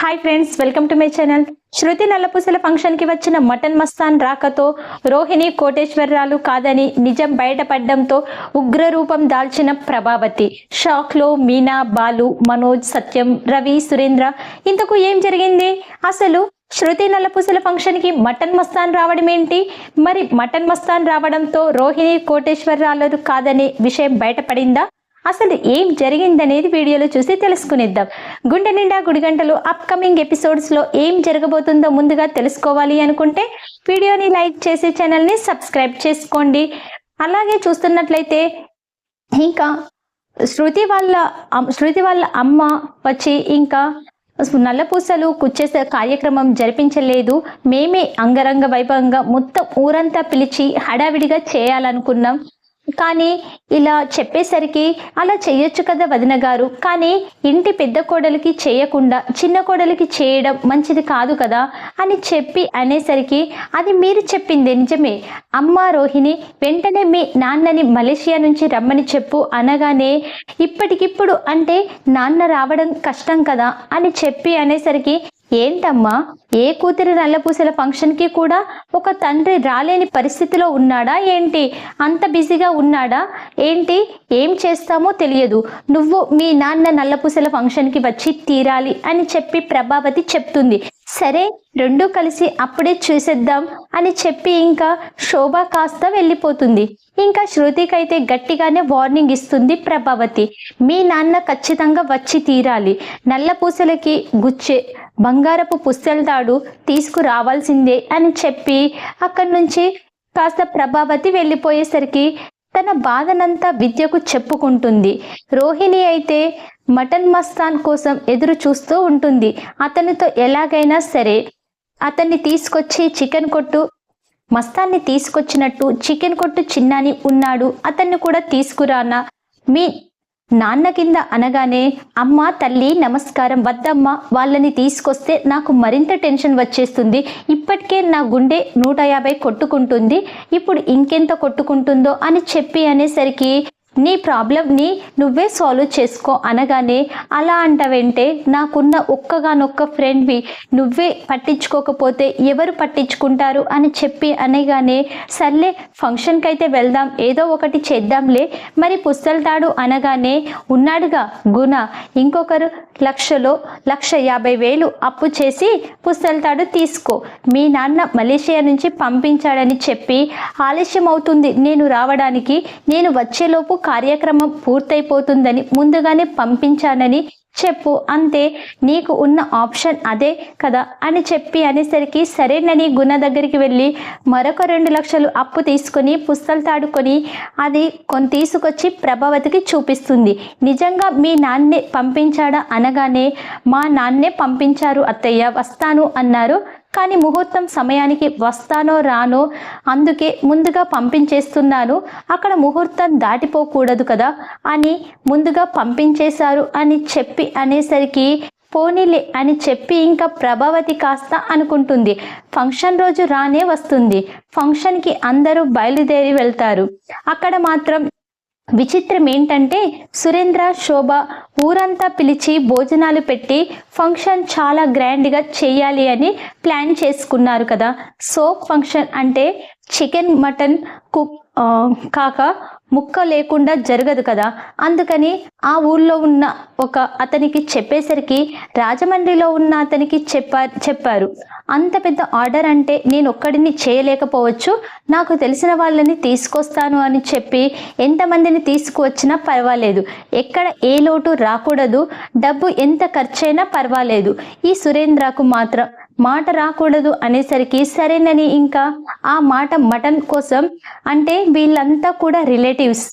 Hi friends welcome to my channel Shruti నల్లపూసల ఫంక్షన్కి వచ్చిన mutton Mastan రాకతో రోహిణి కోటేశ్వరరాలు కాదని నిజం బయటపడడంతో ఉగ్ర రూపం దాల్చిన ప్రభావతి. షాక్లో మీనా బాలు మనోజ్ సత్యం రవి సురేంద్ర ఇంతకు ఏం జరిగింది? అసలు శృతి నల్లపూసల ఫంక్షన్కి మటన్ మస్తాన్ రావడం ఏంటి? మరి మటన్ మస్తాన్ రావడంతో రోహిణి కోటేశ్వరరాలు కాదనే విషయం బయటపడిందా? అసలు ఏం జరిగిందనేది వీడియోలో చూసి తెలుసుకునిద్దాం. గుండె నిండా గుడిగంటలు అప్కమింగ్ ఎపిసోడ్స్లో ఏం జరగబోతుందో ముందుగా తెలుసుకోవాలి అనుకుంటే వీడియోని లైక్ చేసి ఛానల్ని సబ్స్క్రైబ్ చేసుకోండి. అలాగే చూస్తున్నట్లయితే ఇంకా శృతి వాళ్ళ శృతి వాళ్ళ అమ్మ వచ్చి ఇంకా నల్లపూసలు కుచ్చేసే కార్యక్రమం జరిపించలేదు. మేమే అంగరంగ వైభవంగా మొత్తం ఊరంతా పిలిచి హడావిడిగా చేయాలనుకున్నాం. కానీ ఇలా చెప్పేసరికి అలా చెయ్యొచ్చు కదా వదిన గారు. కానీ ఇంటి పెద్ద కోడలికి చేయకుండా చిన్న కోడలికి చేయడం మంచిది కాదు కదా అని చెప్పి అనేసరికి అది మీరు చెప్పింది నిజమే. అమ్మ రోహిణి వెంటనే మీ నాన్నని మలేషియా నుంచి రమ్మని చెప్పు అనగానే ఇప్పటికిప్పుడు అంటే నాన్న రావడం కష్టం కదా అని చెప్పి అనేసరికి ఏంటమ్మా? ఏ కూతురి నల్లపూసల ఫంక్షన్కి కూడా ఒక తండ్రి రాలేని పరిస్థితిలో ఉన్నాడా ఏంటి? అంత బిజీగా ఉన్నాడా? ఏంటి? ఏం చేస్తామో తెలియదు. నువ్వు మీ నాన్న నల్లపూసల ఫంక్షన్కి వచ్చి తీరాలి అని చెప్పి ప్రభావతి చెప్తుంది. సరే రెండు కలిసి అప్పుడే చూసేద్దాం అని చెప్పి ఇంకా శోభ కాస్త వెళ్ళిపోతుంది. ఇంకా శృతికైతే గట్టిగానే వార్నింగ్ ఇస్తుంది ప్రభావతి. మీ నాన్న ఖచ్చితంగా వచ్చి తీరాలి. నల్ల పూసలకి గుచ్చే బంగారపు పుస్తల తాడు తీసుకురావాల్సిందే అని చెప్పి అక్కడి నుంచి కాస్త ప్రభావతి వెళ్ళిపోయేసరికి తన బాధనంతా విద్యకు చెప్పుకుంటుంది. రోహిణి అయితే మటన్ మస్తాన్ కోసం ఎదురు చూస్తూ ఉంటుంది. అతనితో ఎలాగైనా సరే అతన్ని తీసుకొచ్చి చికెన్ కొట్టు. మస్తాన్ని తీసుకొచ్చినట్టు చికెన్ కొట్టు చిన్నాని ఉన్నాడు. అతన్ని కూడా తీసుకురానా. మీ నాన్న కింద అనగానే అమ్మ తల్లి నమస్కారం వద్దమ్మ. వాళ్ళని తీసుకొస్తే నాకు మరింత టెన్షన్ వచ్చేస్తుంది. ఇప్పటికే నా గుండె నూట యాభై కొట్టుకుంటుంది. ఇప్పుడు ఇంకెంత కొట్టుకుంటుందో అని చెప్పి అనేసరికి నీ ప్రాబ్లంని నువ్వే సాల్వ్ చేసుకో అనగానే అలా అంటవేంటే నాకున్న ఒక్కగానొక్క ఫ్రెండ్వి నువ్వే పట్టించుకోకపోతే ఎవరు పట్టించుకుంటారు అని చెప్పి అనగానే సర్లే ఫంక్షన్కి అయితే వెళ్దాం ఏదో ఒకటి చేద్దాంలే. మరి పుస్తల్తాడు అనగానే ఉన్నాడుగా గుణ ఇంకొకరు లక్షలో లక్ష యాభై వేలు అప్పు చేసి పుస్తల్తాడు తీసుకో. మీ నాన్న మలేషియా నుంచి పంపించాడని చెప్పి ఆలస్యం అవుతుంది నేను రావడానికి నేను వచ్చేలోపు కార్యక్రమం పూర్తయిపోతుందని ముందుగానే పంపించానని చెప్పు. అంతే నీకు ఉన్న ఆప్షన్ అదే కదా అని చెప్పి అనేసరికి సరేనని గుణ దగ్గరికి వెళ్ళి మరొక రెండు లక్షలు అప్పు తీసుకొని పుస్తలు తాడుకొని అది కొని తీసుకొచ్చి ప్రభావతికి చూపిస్తుంది. నిజంగా మీ నాన్నే పంపించాడా అనగానే మా నాన్నే పంపించారు అత్తయ్య వస్తాను అన్నారు. కానీ ముహూర్తం సమయానికి వస్తానో రానో అందుకే ముందుగా పంపించేస్తున్నాను. అక్కడ ముహూర్తం దాటిపోకూడదు కదా అని ముందుగా పంపించేశారు అని చెప్పి అనేసరికి పోనీలే అని చెప్పి ఇంకా ప్రభావతి కాస్త అనుకుంటుంది. ఫంక్షన్ రోజు రానే వస్తుంది. ఫంక్షన్కి అందరూ బయలుదేరి వెళ్తారు. అక్కడ మాత్రం విచిత్రం ఏంటంటే సురేంద్ర శోభ ఊరంతా పిలిచి భోజనాలు పెట్టి ఫంక్షన్ చాలా గ్రాండ్గా చేయాలి అని ప్లాన్ చేసుకున్నారు కదా. సోప్ ఫంక్షన్ అంటే చికెన్ మటన్ కుక్ కాక ముక్క లేకుండా జరగదు కదా. అందుకని ఆ ఊళ్ళో ఉన్న ఒక అతనికి చెప్పేసరికి రాజమండ్రిలో ఉన్న అతనికి చెప్పా చెప్పారు. అంత పెద్ద ఆర్డర్ అంటే నేను ఒక్కడిని చేయలేకపోవచ్చు. నాకు తెలిసిన వాళ్ళని తీసుకొస్తాను అని చెప్పి ఎంతమందిని తీసుకువచ్చినా పర్వాలేదు. ఎక్కడ ఏ లోటు రాకూడదు. డబ్బు ఎంత ఖర్చైనా పర్వాలేదు. ఈ సురేంద్రకు మాత్రం మాట రాకూడదు అనేసరికి సరేనని ఇంకా ఆ మాట మటన్ కోసం అంటే వీళ్ళంతా కూడా రిలేటివ్స్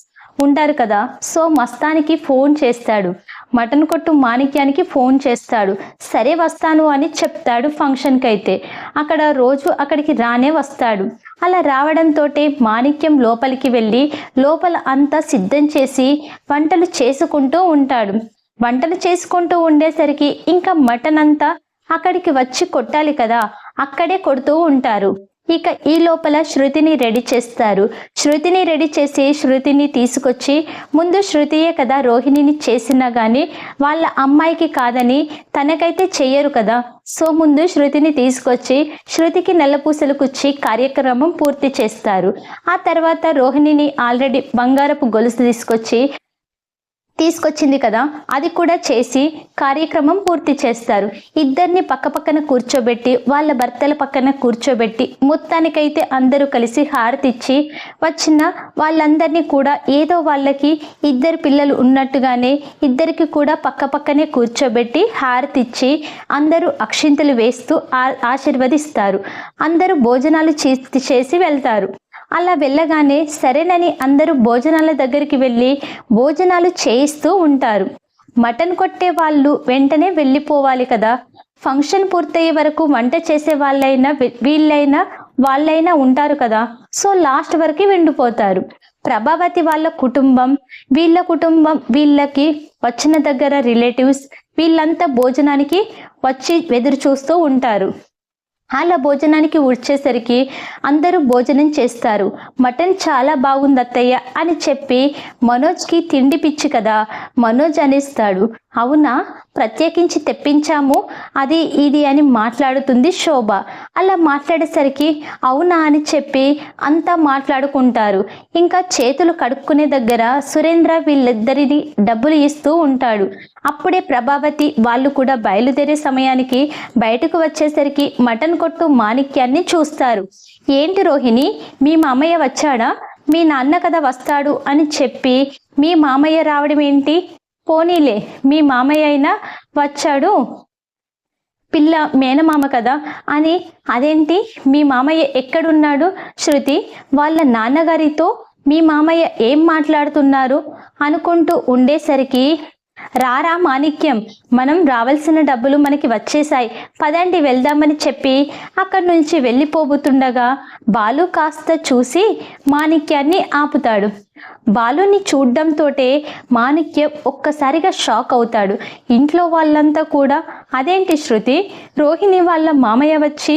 ఉంటారు కదా. సో మస్తానికి ఫోన్ చేస్తాడు. మటన్ కొట్టు మాణిక్యానికి ఫోన్ చేస్తాడు. సరే వస్తాను అని చెప్తాడు ఫంక్షన్కి అయితే అక్కడ రోజు అక్కడికి రానే వస్తాడు. అలా రావడంతో మాణిక్యం లోపలికి వెళ్ళి లోపల అంతా సిద్ధం చేసి వంటలు చేసుకుంటూ ఉంటాడు. వంటలు చేసుకుంటూ ఉండేసరికి ఇంకా మటన్ అంతా అక్కడికి వచ్చి కొట్టాలి కదా అక్కడే కొడుతూ ఉంటారు. ఇక ఈ లోపల శృతిని రెడీ చేస్తారు. శృతిని రెడీ చేసి శృతిని తీసుకొచ్చి ముందు శృతియే కదా రోహిణిని చేసినా కానీ వాళ్ళ అమ్మాయికి కాదని తనకైతే చెయ్యరు కదా. సో ముందు శృతిని తీసుకొచ్చి శృతికి నల్లపూసలు కుచ్చి కార్యక్రమం పూర్తి చేస్తారు. ఆ తర్వాత రోహిణిని ఆల్రెడీ బంగారపు గొలుసు తీసుకొచ్చి తీసుకొచ్చింది కదా అది కూడా చేసి కార్యక్రమం పూర్తి చేస్తారు. ఇద్దరిని పక్కపక్కన కూర్చోబెట్టి వాళ్ళ భర్తల పక్కన కూర్చోబెట్టి మొత్తానికైతే అందరూ కలిసి హారతిచ్చి వచ్చిన వాళ్ళందరినీ కూడా ఏదో వాళ్ళకి ఇద్దరు పిల్లలు ఉన్నట్టుగానే ఇద్దరికి కూడా పక్కపక్కనే కూర్చోబెట్టి హారతిచ్చి అందరూ అక్షింతలు వేస్తూ ఆ- ఆశీర్వదిస్తారు. అందరూ భోజనాలు చే- చేసి వెళ్తారు. అలా వెళ్ళగానే సరేనని అందరూ భోజనాల దగ్గరికి వెళ్ళి భోజనాలు చేయిస్తూ ఉంటారు. మటన్ కొట్టే వాళ్ళు వెంటనే వెళ్ళిపోవాలి కదా. ఫంక్షన్ పూర్తయ్యే వరకు వంట చేసే వాళ్ళైనా వీళ్ళైనా వాళ్ళైనా ఉంటారు కదా. సో లాస్ట్ వరకు వెండిపోతారు. ప్రభావతి వాళ్ళ కుటుంబం వీళ్ళ కుటుంబం వీళ్ళకి వచ్చిన దగ్గర రిలేటివ్స్ వీళ్ళంతా భోజనానికి వచ్చి ఎదురు చూస్తూ ఉంటారు. అలా భోజనానికి వచ్చేసరికి అందరూ భోజనం చేస్తారు. మటన్ చాలా బాగుంది అత్తయ్య అని చెప్పి మనోజ్కి తిండి పిచ్చి కదా మనోజ్ అనేస్తాడు. అవునా? ప్రత్యేకించి తెప్పించాము. అది ఇది అని మాట్లాడుతుంది శోభ. అలా మాట్లాడేసరికి అవునా అని చెప్పి అంతా మాట్లాడుకుంటారు. ఇంకా చేతులు కడుక్కునే దగ్గర సురేంద్ర వీళ్ళిద్దరిని డబ్బులు ఇస్తూ ఉంటాడు. అప్పుడే ప్రభావతి వాళ్ళు కూడా బయలుదేరే సమయానికి బయటకు వచ్చేసరికి మటన్ కొట్టు మాణిక్యాన్ని చూస్తారు. ఏంటి రోహిణి మీ మామయ్య వచ్చాడా? మీ నాన్న కదా వస్తాడు అని చెప్పి మీ మామయ్య రావడం ఏంటి పోనీలే మీ మామయ్య అయినా వచ్చాడు. పిల్ల మేనమామ కదా అని అదేంటి? మీ మామయ్య ఎక్కడున్నాడు? శృతి వాళ్ళ నాన్నగారితో మీ మామయ్య ఏం మాట్లాడుతున్నారు? అనుకుంటూ ఉండేసరికి రారా మాణిక్యం మనం రావాల్సిన డబ్బులు మనకి వచ్చేసాయి పదండి వెళ్దామని చెప్పి అక్కడి నుంచి వెళ్ళిపోబోతుండగా బాలు కాస్త చూసి మాణిక్యాన్ని ఆపుతాడు. బాలుని చూడ్డంతోటే మాణిక్యం ఒక్కసారిగా షాక్ అవుతాడు. ఇంట్లో వాళ్ళంతా కూడా అదేంటి శృతి? రోహిణి వాళ్ళ మామయ్య వచ్చి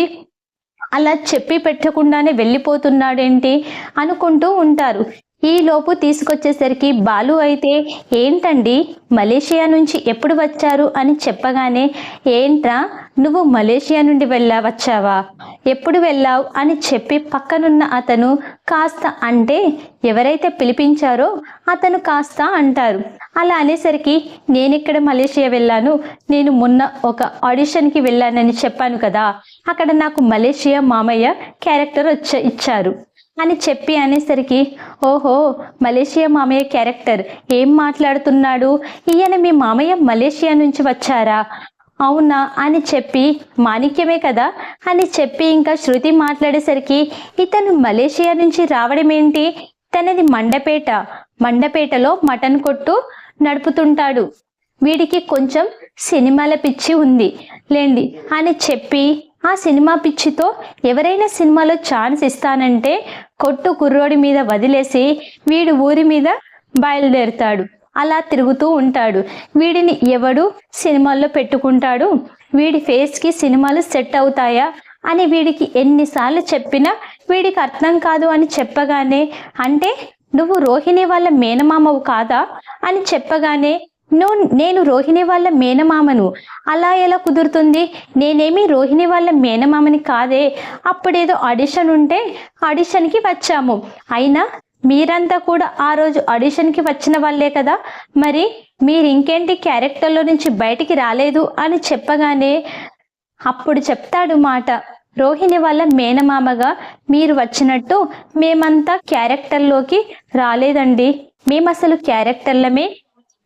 అలా చెప్పి పెట్టకుండానే వెళ్ళిపోతున్నాడేంటి? అనుకుంటూ ఉంటారు. ఈ లోపు తీసుకొచ్చేసరికి బాలు అయితే ఏంటండి? మలేషియా నుంచి ఎప్పుడు వచ్చారు? అని చెప్పగానే ఏంట్రా? నువ్వు మలేషియా నుండి వెళ్ళా వచ్చావా? ఎప్పుడు వెళ్ళావు? అని చెప్పి పక్కనున్న అతను కాస్త అంటే ఎవరైతే పిలిపించారో అతను కాస్త అంటారు. అలా అనేసరికి నేను ఇక్కడ మలేషియా వెళ్ళాను? నేను మొన్న ఒక ఆడిషన్కి వెళ్ళానని చెప్పాను కదా. అక్కడ నాకు మలేషియా మామయ్య క్యారెక్టర్ వచ్చ ఇచ్చారు. అని చెప్పి అనేసరికి ఓహో మలేషియా మామయ్య క్యారెక్టర్ ఏం మాట్లాడుతున్నాడు? ఈయన మీ మామయ్య మలేషియా నుంచి వచ్చారా? అవునా? అని చెప్పి మాణిక్యమే కదా? అని చెప్పి ఇంకా శృతి మాట్లాడేసరికి ఇతను మలేషియా నుంచి రావడం ఏంటి? తనది మండపేట. మండపేటలో మటన్ కొట్టు నడుపుతుంటాడు. వీడికి కొంచెం సినిమాల పిచ్చి ఉంది. లేండి అని చెప్పి ఆ సినిమా పిచ్చితో ఎవరైనా సినిమాలో ఛాన్స్ ఇస్తానంటే కొట్టు కుర్రోడి మీద వదిలేసి వీడు ఊరి మీద బయలుదేరుతాడు. అలా తిరుగుతూ ఉంటాడు. వీడిని ఎవడు సినిమాల్లో పెట్టుకుంటాడు? వీడి ఫేస్కి సినిమాలు సెట్ అవుతాయా? అని వీడికి ఎన్నిసార్లు చెప్పినా వీడికి అర్థం కాదు అని చెప్పగానే అంటే నువ్వు రోహిణి వాళ్ళ మేనమామవు కాదా? అని చెప్పగానే నువ్వు నేను రోహిణి వాళ్ళ మేనమామను. అలా ఎలా కుదురుతుంది? నేనేమి రోహిణి వాళ్ళ మేనమామని కాదే. అప్పుడేదో ఆడిషన్ ఉంటే ఆడిషన్కి వచ్చాము. అయినా మీరంతా కూడా ఆ రోజు ఆడిషన్కి వచ్చిన వాళ్ళే కదా. మరి మీరు ఇంకేంటి క్యారెక్టర్లో నుంచి బయటికి రాలేదు అని చెప్పగానే అప్పుడు చెప్తాడు మాట. రోహిణి వాళ్ళ మేనమామగా మీరు వచ్చినట్టు మేమంతా క్యారెక్టర్లోకి రాలేదండి. మేము అసలు క్యారెక్టర్లమే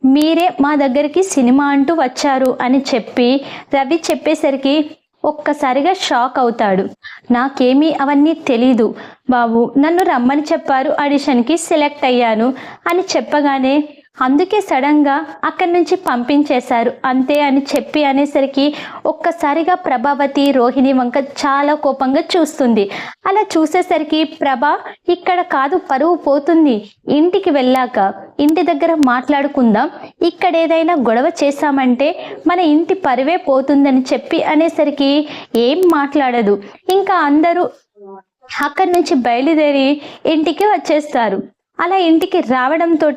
మీరే మా దగ్గరికి సినిమా అంటూ వచ్చారు అని చెప్పి రవి చెప్పేసరికి ఒక్కసారిగా షాక్ అవుతాడు. నాకేమీ అవన్నీ తెలీదు. బాబు నన్ను రమ్మని చెప్పారు ఆడిషన్కి సెలెక్ట్ అయ్యాను అని చెప్పగానే అందుకే సడన్గా అక్కడి నుంచి పంపించేశారు. అంతే అని చెప్పి అనేసరికి ఒక్కసారిగా ప్రభావతి రోహిణి వంక చాలా కోపంగా చూస్తుంది. అలా చూసేసరికి ప్రభ ఇక్కడ కాదు పరువు పోతుంది. ఇంటికి వెళ్ళాక ఇంటి దగ్గర మాట్లాడుకుందాం. ఇక్కడ ఏదైనా గొడవ చేశామంటే మన ఇంటి పరువే పోతుందని చెప్పి అనేసరికి ఏం మాట్లాడదు. ఇంకా అందరూ అక్కడి నుంచి బయలుదేరి ఇంటికి వచ్చేస్తారు. అలా ఇంటికి రావడంతో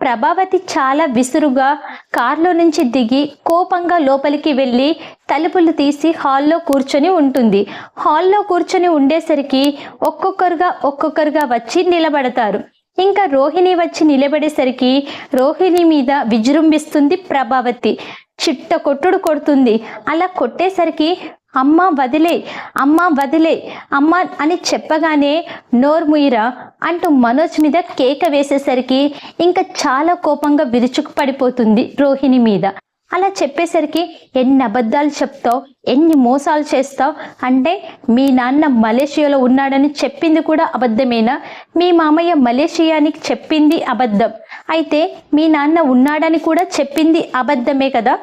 ప్రభావతి చాలా విసురుగా కారులో నుంచి దిగి కోపంగా లోపలికి వెళ్ళి తలుపులు తీసి హాల్లో కూర్చొని ఉంటుంది. హాల్లో కూర్చొని ఉండేసరికి ఒక్కొక్కరుగా ఒక్కొక్కరుగా వచ్చి నిలబడతారు. ఇంకా రోహిణి వచ్చి నిలబడేసరికి రోహిణి మీద విజృంభిస్తుంది ప్రభావతి. చిట్ట కొట్టుడు కొడుతుంది. అలా కొట్టేసరికి అమ్మ వదిలే అమ్మ వదిలే అమ్మ అని చెప్పగానే నోర్ముయిరా అంటూ మనోజ్ మీద కేక వేసేసరికి ఇంకా చాలా కోపంగా విరుచుకు పడిపోతుంది రోహిణి మీద. అలా చెప్పేసరికి ఎన్ని అబద్ధాలు చెప్తావు ఎన్ని మోసాలు చేస్తావు అంటే మీ నాన్న మలేషియాలో ఉన్నాడని చెప్పింది కూడా అబద్ధమేనా? మీ మామయ్య మలేషియానికి చెప్పింది అబద్ధం. అయితే మీ నాన్న ఉన్నాడని కూడా చెప్పింది అబద్ధమే కదా?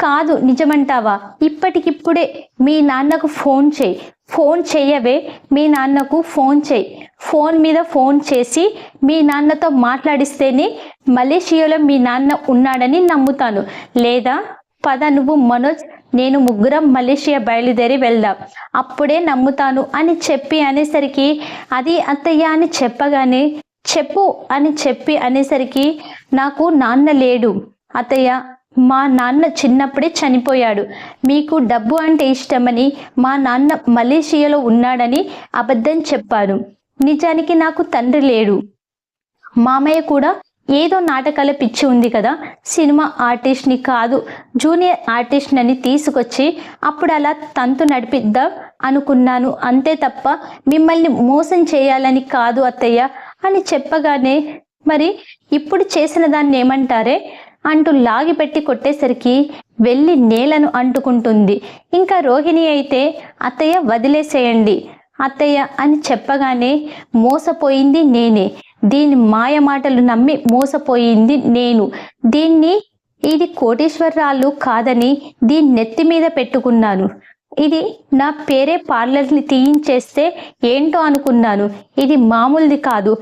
కాదు నిజమంటావా? ఇప్పటికిప్పుడే మీ నాన్నకు ఫోన్ చేయి. ఫోన్ చెయ్యవే మీ నాన్నకు ఫోన్ చేయి. ఫోన్ మీద ఫోన్ చేసి మీ నాన్నతో మాట్లాడిస్తేనే మలేషియాలో మీ నాన్న ఉన్నాడని నమ్ముతాను. లేదా పద నువ్వు మనోజ్ నేను ముగ్గురం మలేషియా బయలుదేరి వెళ్దాం. అప్పుడే నమ్ముతాను అని చెప్పి అనేసరికి అది అత్తయ్య అని చెప్పగానే చెప్పు అని చెప్పి అనేసరికి నాకు నాన్న లేడు. అత్తయ్య మా నాన్న చిన్నప్పుడే చనిపోయాడు. మీకు డబ్బు అంటే ఇష్టమని మా నాన్న మలేషియాలో ఉన్నాడని అబద్ధం చెప్పాను నిజానికి నాకు తండ్రి లేడు. మామయ్య కూడా ఏదో నాటకాల పిచ్చి ఉంది కదా. సినిమా ఆర్టిస్ట్ని కాదు జూనియర్ ఆర్టిస్ట్ని తీసుకొచ్చి అప్పుడు అలా తంతు నడిపిద్దాం అనుకున్నాను. అంతే తప్ప మిమ్మల్ని మోసం చేయాలని కాదు అత్తయ్య అని చెప్పగానే మరి ఇప్పుడు చేసిన దాన్ని ఏమంటారే? అంటూ లాగిపెట్టి కొట్టేసరికి వెళ్ళి నేలను అంటుకుంటుంది. ఇంకా రోహిణి అయితే అత్తయ్య వదిలేసేయండి. అత్తయ్య అని చెప్పగానే మోసపోయింది నేనే. దీని మాయ మాటలు నమ్మి మోసపోయింది నేను. దీన్ని ఇది కోటేశ్వరరాలు కాదని దీన్ని నెత్తి మీద పెట్టుకున్నాను. ఇది నా పేరే పార్లర్ని తీయించేస్తే ఏంటో అనుకున్నాను. ఇది మామూలుది కాదు.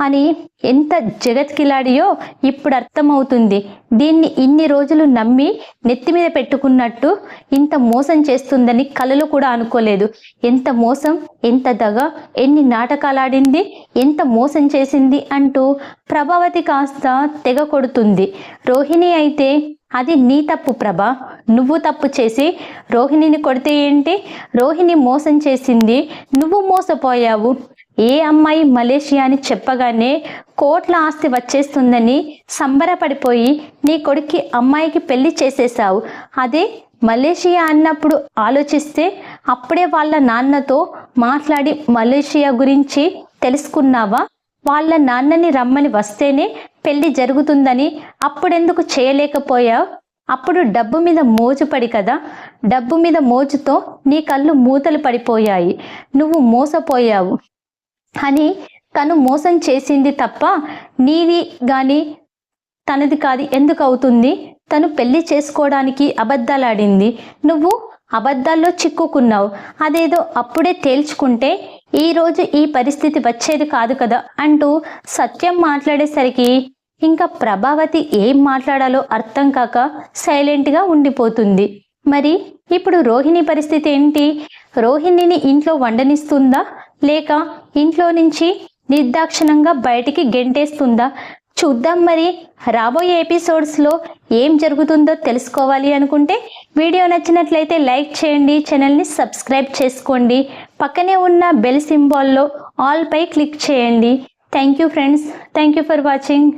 అని ఎంత జగత్కిలాడియో ఇప్పుడు అర్థమవుతుంది. దీన్ని ఇన్ని రోజులు నమ్మి నెత్తి మీద పెట్టుకున్నట్టు ఇంత మోసం చేస్తుందని కలలో కూడా అనుకోలేదు. ఎంత మోసం ఎంత దగ ఎన్ని నాటకాలాడింది ఎంత మోసం చేసింది అంటూ ప్రభావతి కాస్త తెగ కొడుతుంది. రోహిణి అయితే అది నీ తప్పు ప్రభా. నువ్వు తప్పు చేసి రోహిణిని కొడితే ఏంటి? రోహిణి మోసం చేసింది నువ్వు మోసపోయావు. ఏ అమ్మాయి మలేషియా అని చెప్పగానే కోట్ల ఆస్తి వచ్చేస్తుందని సంబరపడిపోయి నీ కొడుక్కి అమ్మాయికి పెళ్ళి చేసేసావు అదే మలేషియా అన్నప్పుడు ఆలోచిస్తే అప్పుడే వాళ్ళ నాన్నతో మాట్లాడి మలేషియా గురించి తెలుసుకున్నావా? వాళ్ళ నాన్నని రమ్మని వస్తేనే పెళ్ళి జరుగుతుందని అప్పుడెందుకు చేయలేకపోయావు? అప్పుడు డబ్బు మీద మోజు పడి కదా. డబ్బు మీద మోజుతో నీ కళ్ళు మూతలు పడిపోయాయి. నువ్వు మోసపోయావు. అని తను మోసం చేసింది తప్ప నీది కానీ తనది కాదు. ఎందుకు అవుతుంది? తను పెళ్ళి చేసుకోవడానికి అబద్ధాలాడింది. నువ్వు అబద్ధాల్లో చిక్కుకున్నావు. అదేదో అప్పుడే తేల్చుకుంటే ఈరోజు ఈ పరిస్థితి వచ్చేది కాదు కదా అంటూ సత్యం మాట్లాడేసరికి ఇంకా ప్రభావతి ఏం మాట్లాడాలో అర్థం కాక సైలెంట్గా ఉండిపోతుంది. మరి ఇప్పుడు రోహిణి పరిస్థితి ఏంటి? రోహిణిని ఇంట్లో వండనిస్తుందా? లేక ఇంట్లో నుంచి నిర్దాక్షిణంగా బయటికి గెంటేస్తుందా? చూద్దాం మరి. రాబోయే ఎపిసోడ్స్లో ఏం జరుగుతుందో తెలుసుకోవాలి అనుకుంటే వీడియో నచ్చినట్లయితే లైక్ చేయండి ఛానల్ని సబ్స్క్రైబ్ చేసుకోండి. పక్కనే ఉన్న బెల్ సింబాల్లో ఆల్పై క్లిక్ చేయండి. Thank you friends. Thank you for watching.